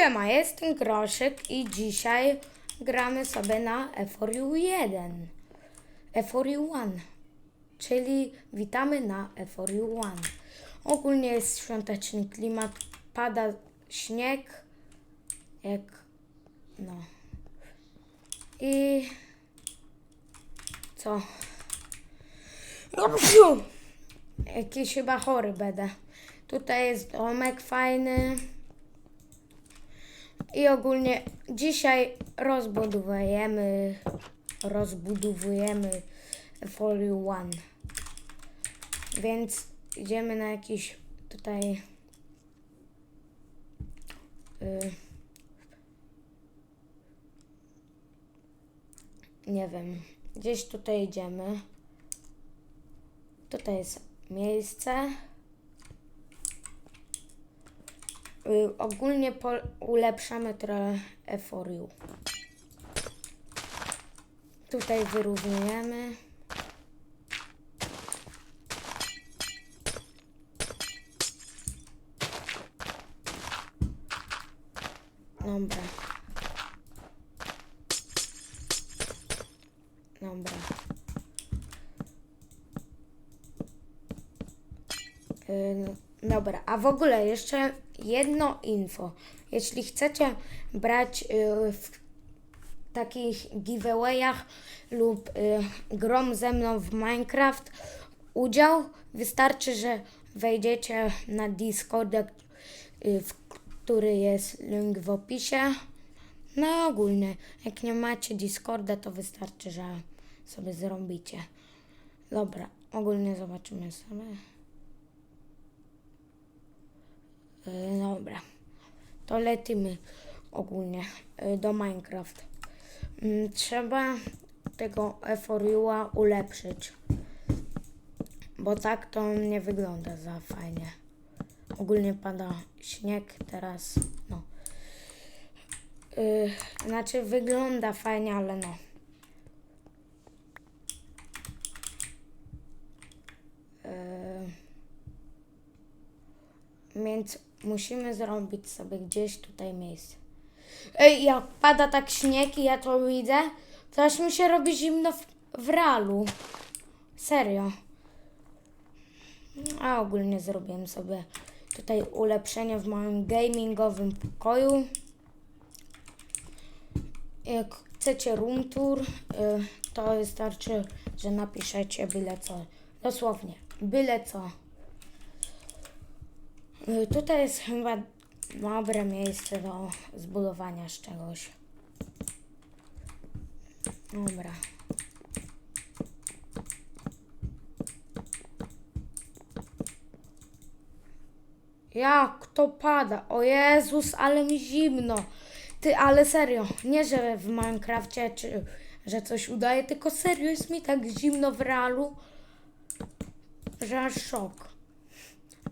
Siema, jestem Groszek i dzisiaj gramy sobie na Ephoriu 1. Ephoriu 1, czyli witamy na Ephoriu 1. Ogólnie jest świąteczny klimat, pada śnieg, jak no. I co? Psiu! Jakiś chyba chory będę. Tutaj jest domek fajny. I ogólnie dzisiaj rozbudowujemy, rozbudowujemy Folio One. Więc idziemy na jakiś tutaj y, nie wiem, gdzieś tutaj idziemy. Tutaj jest miejsce. Y, ogólnie po, ulepszamy trochę eforiu. Tutaj wyrównujemy. Dobra. Dobra. Ym, Dobra, a w ogóle jeszcze jedno info. Jeśli chcecie brać y, w takich giveawayach lub y, grom ze mną w Minecraft udział, wystarczy, że wejdziecie na Discord, y, w który jest link w opisie. No ogólnie, jak nie macie Discorda, to wystarczy, że sobie zrobicie. Dobra, ogólnie zobaczymy sobie. E, Dobra. To lecimy ogólnie e, do Minecraft. Mm, Trzeba tego Eforiua ulepszyć. Bo tak to nie wygląda za fajnie. Ogólnie pada śnieg teraz, no. Yy, znaczy wygląda fajnie, ale no. Yy, więc musimy zrobić sobie gdzieś tutaj miejsce. Ej, jak pada tak śnieg i ja to widzę, to aż mi się robi zimno w, w realu. Serio. A ogólnie zrobiłem sobie tutaj ulepszenie w moim gamingowym pokoju. Jak chcecie room tour, y, to wystarczy, że napiszecie byle co. Dosłownie, byle co. Y, Tutaj jest chyba dobre miejsce do zbudowania czegoś. Dobra. Jak to pada? O Jezus, ale mi zimno. Ty, ale serio, nie że w Minecrafcie, czy że coś udaje, tylko serio jest mi tak zimno w realu, że aż szok.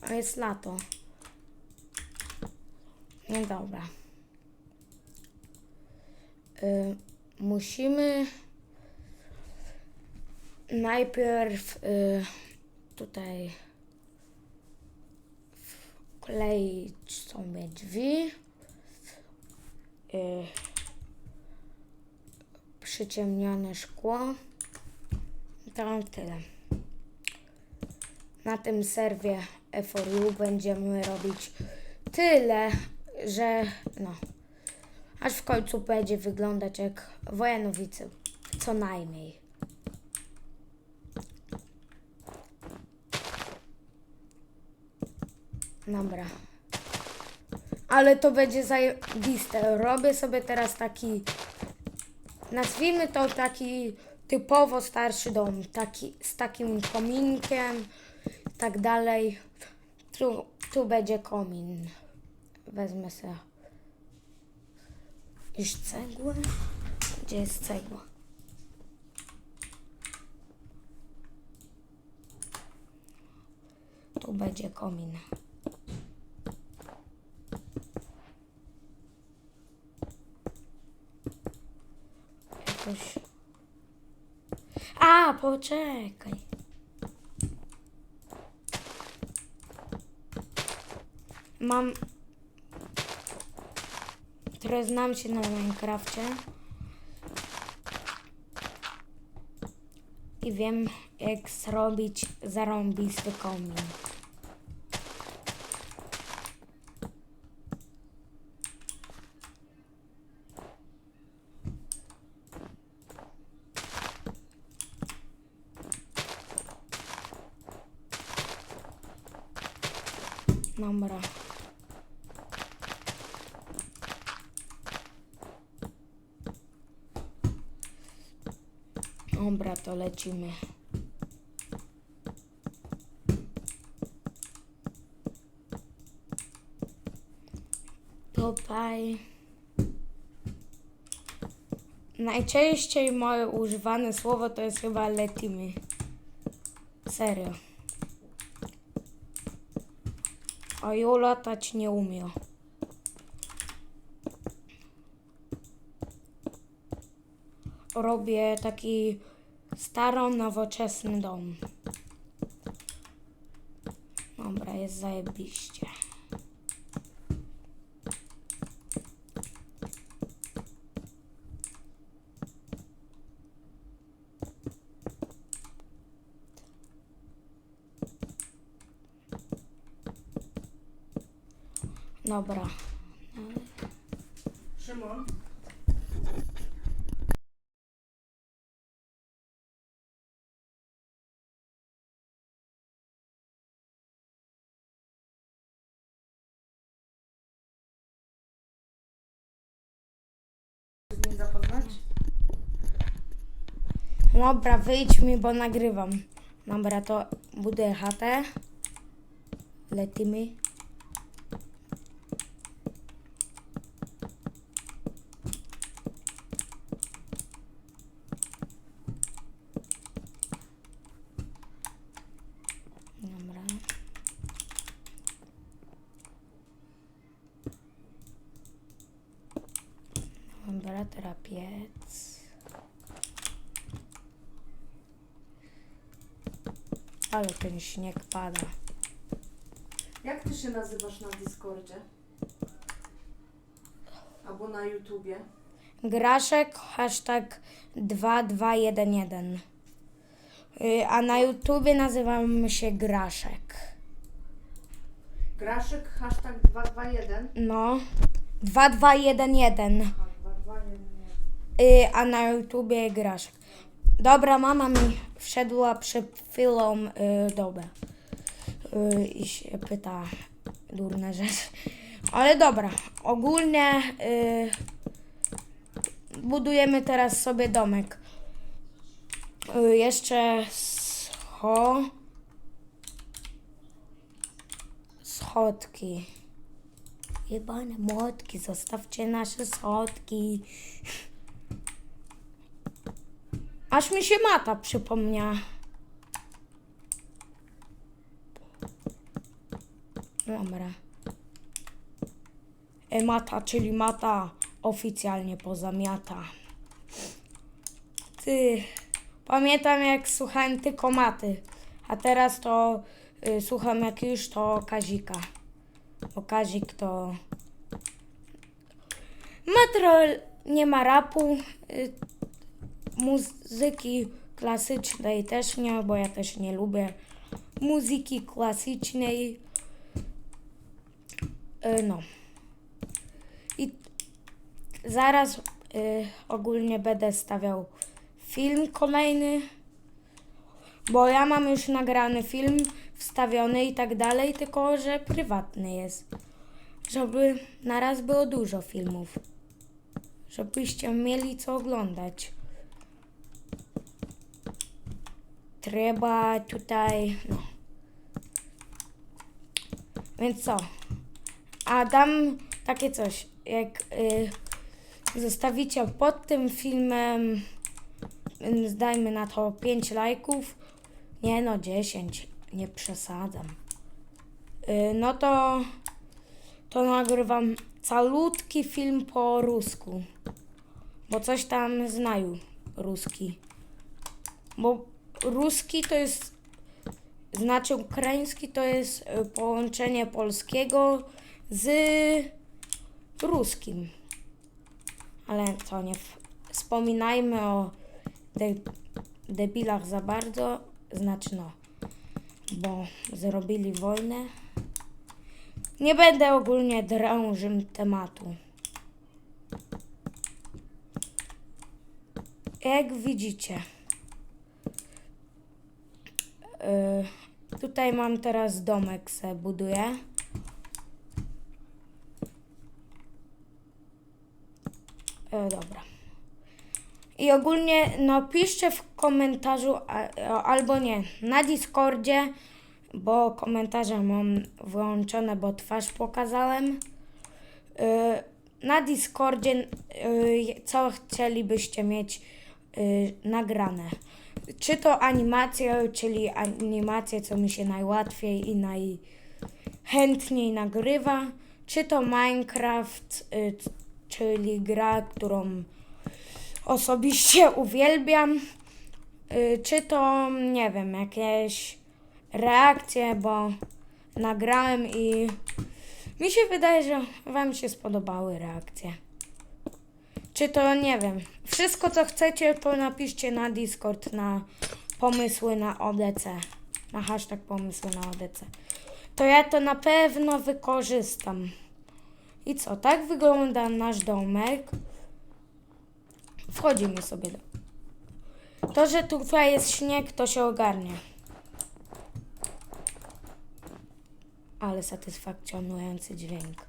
A jest lato. No dobra. Y, musimy najpierw y, tutaj wkleić sobie drzwi. Y, przyciemnione szkło. To tyle. Na tym serwie F4U będziemy robić tyle, że no, aż w końcu będzie wyglądać jak Wojanowice, co najmniej. Dobra. Ale to będzie zajebiste. Robię sobie teraz taki, nazwijmy to taki typowo starszy dom, taki, z takim kominkiem i tak dalej. Tu, tu będzie komin. Wezmę sobie już cegłę. Gdzie jest cegła? Tu będzie komin. Jakoś... A, poczekaj. Mam które znam się na Minecrafcie. I wiem, jak zrobić zarąbisty komin. Dobra. Dobra, to lecimy. Tutaj. Najczęściej moje używane słowo to jest chyba lecimy. Serio. A ja latać nie umie. Robię taki staro nowoczesny dom. Dobra, jest zajebiście. Dobra. Dobra, wyjdź mi, bo nagrywam. Dobra, to buduję chatę. Lecimy. Dobra. Dobra, teraz piec. Ale ten śnieg pada. Jak ty się nazywasz na Discordzie? Albo na YouTubie? Graszek, hashtag 2211. Y, A na YouTubie nazywam się Graszek. Graszek, hashtag 221. No, 2211. Aha, 221. Y, A na YouTubie Graszek. Dobra, mama mi wszedła przed chwilą y, dobę. Y, I się pyta durne rzeczy. Ale dobra, ogólnie y, budujemy teraz sobie domek. Y, jeszcze scho... Schodki. Jebane młotki, zostawcie nasze schodki. Aż mi się mata przypomniała. Dobra. E, mata, czyli mata oficjalnie pozamiata. Ty. Pamiętam jak słuchałem tylko maty. A teraz to y, słucham jak już to Kazika. Bo Kazik to... Metro nie ma rapu. Y, muzyki klasycznej też nie, bo ja też nie lubię muzyki klasycznej. E, No. I zaraz e, ogólnie będę stawiał film kolejny, bo ja mam już nagrany film, wstawiony i tak dalej, tylko że prywatny jest. Żeby na raz było dużo filmów. Żebyście mieli co oglądać. Trzeba tutaj, no. Więc co? A dam takie coś, jak y, zostawicie pod tym filmem, y, zdajmy na to 5 lajków, nie no 10, nie przesadzam. Y, no to, to nagrywam calutki film po rusku, bo coś tam znają ruski. Bo ruski to jest, znaczy ukraiński to jest y, połączenie polskiego z ruskim. Ale to nie wspominajmy o de debilach za bardzo, znaczy no, bo zrobili wojnę. Nie będę ogólnie drążył tematu. Jak widzicie, tutaj mam teraz domek se buduję. E, dobra. I ogólnie napiszcie w komentarzu a, albo nie, na Discordzie, bo komentarze mam wyłączone, bo twarz pokazałem. Y, na Discordzie y, co chcielibyście mieć y, nagrane. Czy to animacje, czyli animacje, co mi się najłatwiej i najchętniej nagrywa, czy to Minecraft, y, czyli gra, którą osobiście uwielbiam, y, czy to, nie wiem, jakieś reakcje, bo nagrałem i mi się wydaje, że Wam się spodobały reakcje. Czy to nie wiem. Wszystko co chcecie, to napiszcie na Discord na pomysły na ODC. Na hashtag pomysły na ODC. To ja to na pewno wykorzystam. I co? Tak wygląda nasz domek. Wchodzimy sobie do. To, że tutaj jest śnieg, to się ogarnie. Ale satysfakcjonujący dźwięk.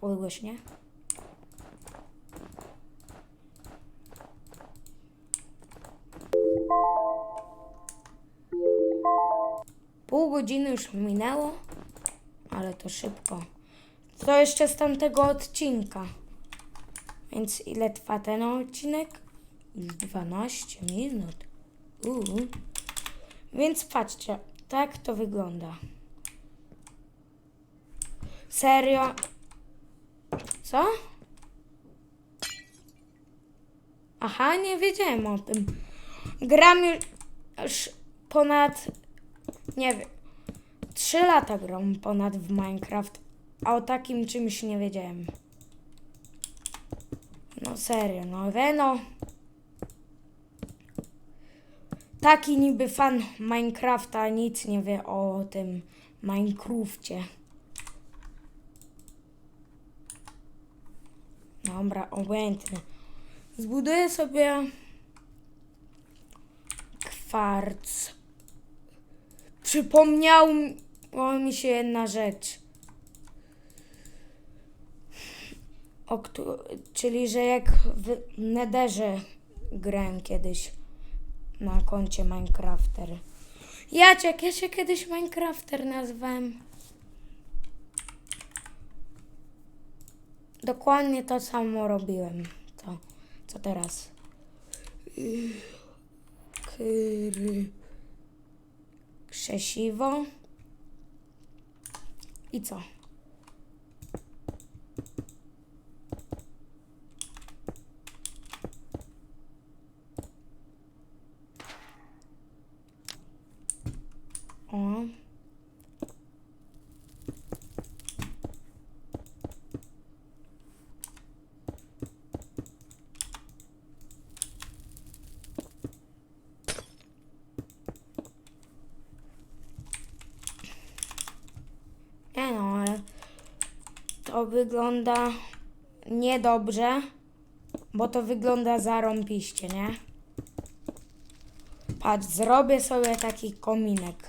Podgłośnie? Pół godziny już minęło, ale to szybko. To jeszcze z tamtego odcinka. Więc ile trwa ten odcinek? Już 12 minut. Uuu. Więc patrzcie, tak to wygląda. Serio? Co? Aha, nie wiedziałem o tym. Gram już ponad, nie wiem, 3 lata gram ponad w Minecraft, a o takim czymś nie wiedziałem. No serio, no Reno. Taki niby fan Minecrafta nic nie wie o tym Minecrafcie. Dobra, obojętnie. Zbuduję sobie kwarc. Przypomniało mi się jedna rzecz. O, czyli, że jak w Nederze grałem kiedyś na koncie Minecrafter. Jaciek, ja się kiedyś Minecrafter nazwałem. Dokładnie to samo robiłem. To, co teraz. Kry... Krzesiwo. I co? O. Nie no, ale to wygląda niedobrze, bo to wygląda zarąbiście, nie? Patrz, zrobię sobie taki kominek.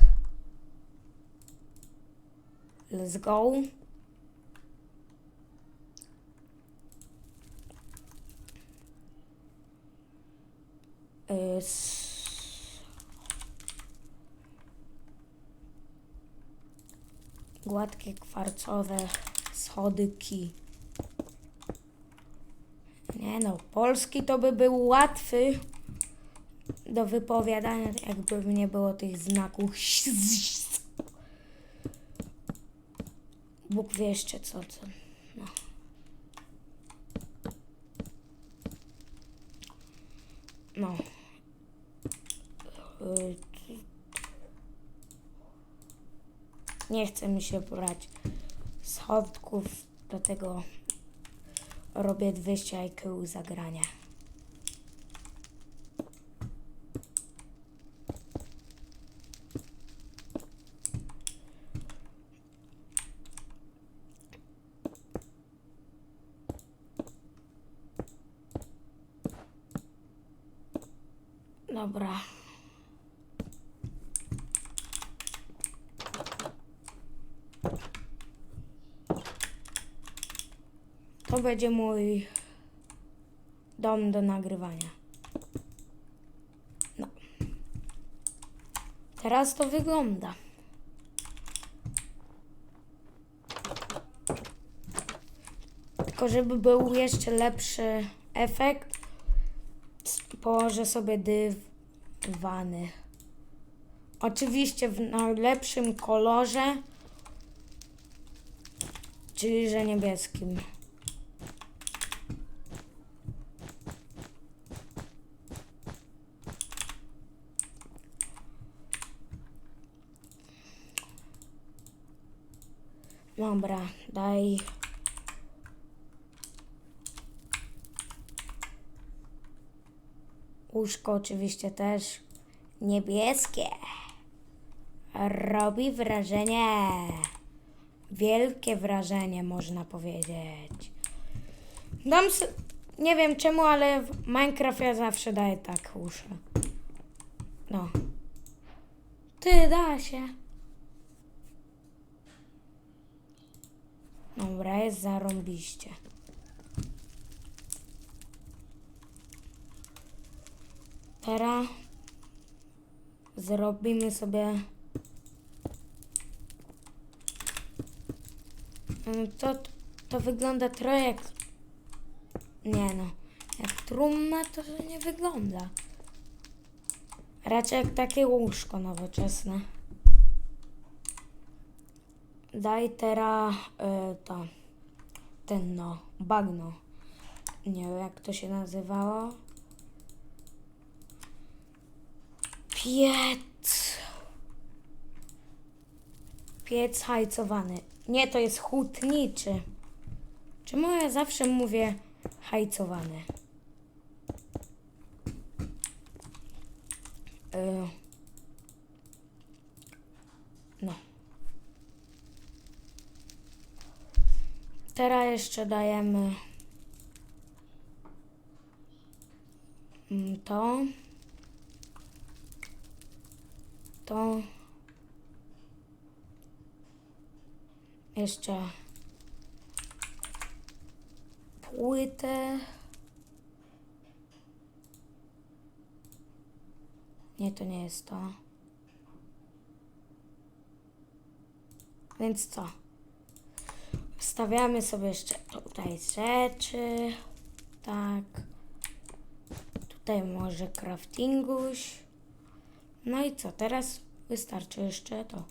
Let's go. Gładkie kwarcowe schodyki. Nie no, polski to by był łatwy do wypowiadania, jakby nie było tych znaków. Bóg wie jeszcze co. No. No. Y, Nie chce mi się brać schodków do tego robię 200 IQ zagrania. Dobra. To będzie mój dom do nagrywania. No. Teraz to wygląda. Tylko żeby był jeszcze lepszy efekt, położę sobie dywany. Oczywiście w najlepszym kolorze, czyli że niebieskim. Dobra, daj. Łóżko oczywiście też niebieskie. Robi wrażenie. Wielkie wrażenie, można powiedzieć. Dam nie wiem czemu, ale w Minecraft ja zawsze daję tak uszy. No. Ty, da się. Dobra, jest zarąbiście. Teraz zrobimy sobie. Mm, To, to wygląda trochę jak. Nie no. Jak trumna to nie wygląda. Raczej jak takie łóżko nowoczesne. Daj teraz y, to. Ten no. Bagno. Nie wiem jak to się nazywało. Piec. Piec hajcowany. Nie, to jest hutniczy. Czemu ja zawsze mówię hajcowany? Y. No. Teraz jeszcze dajemy mm, to. To. Jeszcze płytę. Nie, to nie jest to. Więc co? Wstawiamy sobie jeszcze tutaj rzeczy. Tak. Tutaj może craftinguś. No i co? Teraz wystarczy jeszcze to.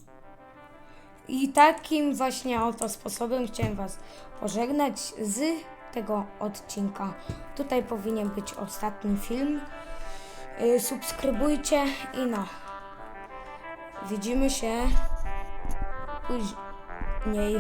I takim właśnie oto sposobem chciałem Was pożegnać z tego odcinka. Tutaj powinien być ostatni film. Y, Subskrybujcie i no. Widzimy się później.